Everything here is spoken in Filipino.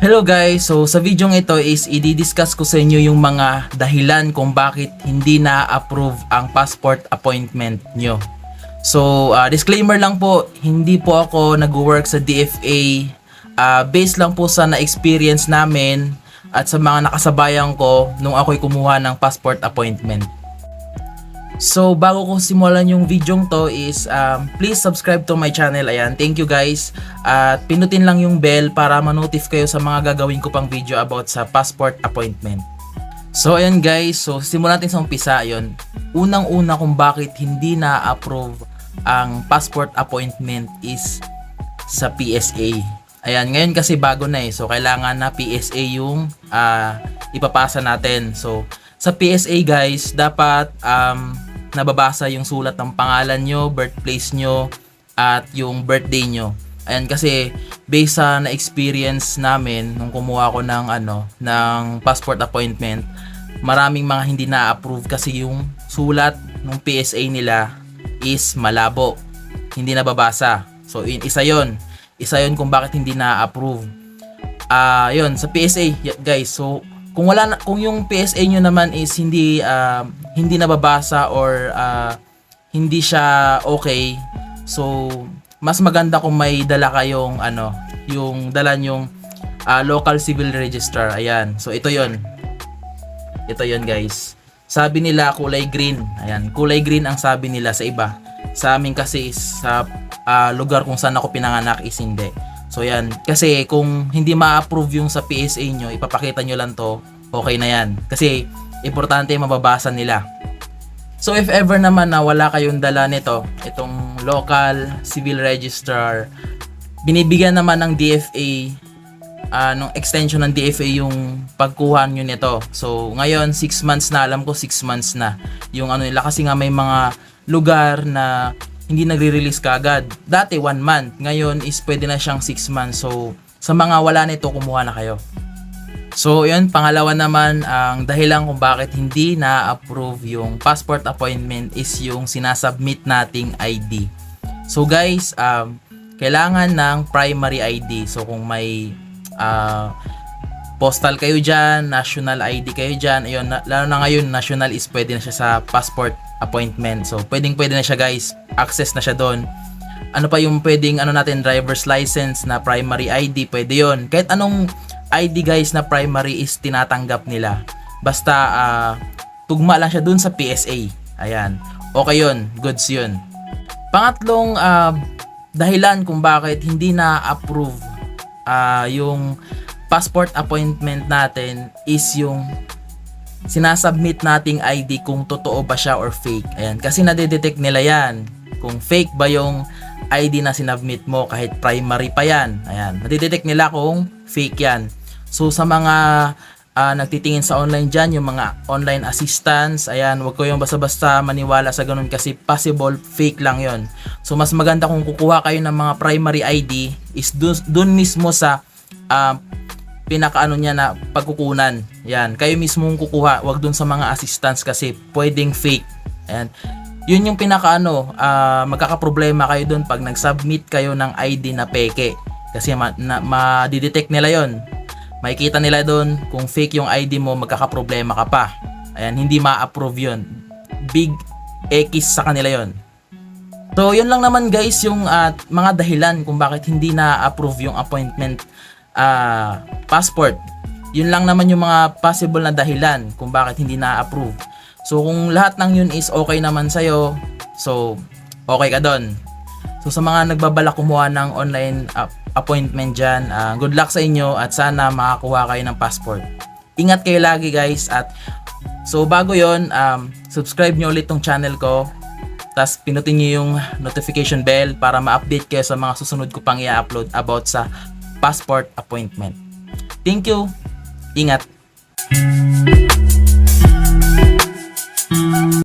Hello guys, so sa video ito is i-discuss ko sa inyo yung mga dahilan kung bakit hindi na-approve ang passport appointment nyo. So, ah, disclaimer lang po, hindi po ako nag-work sa DFA. Ah, based lang po sa na-experience namin at sa mga nakasabayan ko nung ako'y kumuha ng passport appointment. So, bago ko simulan yung video to is um, please subscribe to my channel. Ayan, thank you guys. At pinutin lang yung bell para ma-notif kayo sa mga gagawin ko pang video about sa passport appointment. So, ayan guys. So, simulan natin sa umpisa. Ayun. Unang-una kung bakit hindi na-approve ang passport appointment is sa PSA. Ayan, ngayon kasi bago na eh. So, kailangan na PSA yung ah, ipapasa natin. So, sa PSA guys, dapat um, nababasa yung sulat ng pangalan nyo, birthplace nyo, at yung birthday nyo. Ayan kasi based sa na-experience namin nung kumuha ko ng ano ng passport appointment, maraming mga hindi na-approve kasi yung sulat ng PSA nila is malabo. Hindi nababasa. So in, isa 'yon. Isa 'yon kung bakit hindi na-approve. Ah, 'yon sa PSA guys. So kung wala na, kung yung PSA nyo naman is hindi ah, hindi nababasa or ah, hindi siya okay, so mas maganda kung may dala kayong ano, yung dala yung local civil registrar. Ayan. So ito 'yon. Ito 'yon, guys. Sabi nila kulay green. Ayan, kulay green ang sabi nila sa iba. Sa amin kasi sa ah, lugar kung saan ako pinanganak is hindi. So yan, kasi kung hindi ma-approve yung sa PSA nyo, ipapakita nyo lang to, okay na yan. Kasi importante mababasa nila. So if ever naman na wala kayong dala nito, itong local civil registrar, binibigyan naman ng DFA ah, nung extension ng DFA yung pagkuha nyo nito. So ngayon 6 months na, alam ko 6 months na yung ano nila kasi nga may mga lugar na hindi nagre-release kagad. Dati 1 month, ngayon is pwede na siyang 6 months. So sa mga wala nito, kumuha na kayo. So, yun, pangalawa naman, ang dahilan kung bakit hindi na-approve yung passport appointment is yung sinasubmit nating ID. So, guys, um, kailangan ng primary ID. So, kung may ah, postal kayo dyan, national ID kayo dyan, ayun, na, lalo na ngayon, national is pwede na siya sa passport appointment. So, pwedeng pwede na siya guys, access na siya doon. Ano pa yung pwedeng ano natin, driver's license na primary ID, pwede yon Kahit anong ID guys na primary is tinatanggap nila. Basta ah, tugma lang siya dun sa PSA. Ayan. Okay yun. Goods yun. Pangatlong ah, dahilan kung bakit hindi na-approve ah, yung passport appointment natin is yung sinasubmit nating ID kung totoo ba siya or fake. Ayan, kasi nadedetect nila yan. Kung fake ba yung ID na sinubmit mo kahit primary pa yan. Ayan, nadedetect nila kung fake yan. So sa mga ah, nagtitingin sa online dyan, yung mga online assistants, ayan, wag ko yung basta-basta maniwala sa ganun kasi possible fake lang yon. So mas maganda kung kukuha kayo ng mga primary ID is dun, dun mismo sa ah, pinakaano niya na pagkukunan. Yan, kayo mismo kukuha, wag dun sa mga assistants kasi pwedeng fake. Ayan. Yun yung pinakaano, ah magkakaproblema kayo dun pag nag-submit kayo ng ID na peke. Kasi ma- na, ma-detect nila yon. Makikita nila doon kung fake yung ID mo, magkakaproblema ka pa. Ayan, hindi ma-approve yun. Big X sa kanila yon. So, yun lang naman guys yung ah, mga dahilan kung bakit hindi na-approve yung appointment ah, passport. Yun lang naman yung mga possible na dahilan kung bakit hindi na-approve. So, kung lahat ng yun is okay naman sa'yo, so, okay ka doon. So, sa mga nagbabalak kumuha ng online ah, appointment dyan, ah, good luck sa inyo at sana makakuha kayo ng passport. Ingat kayo lagi guys at so bago yon um, subscribe nyo ulit tong channel ko tapos pinutin nyo yung notification bell para ma-update kayo sa mga susunod ko pang i-upload about sa passport appointment. Thank you. Ingat.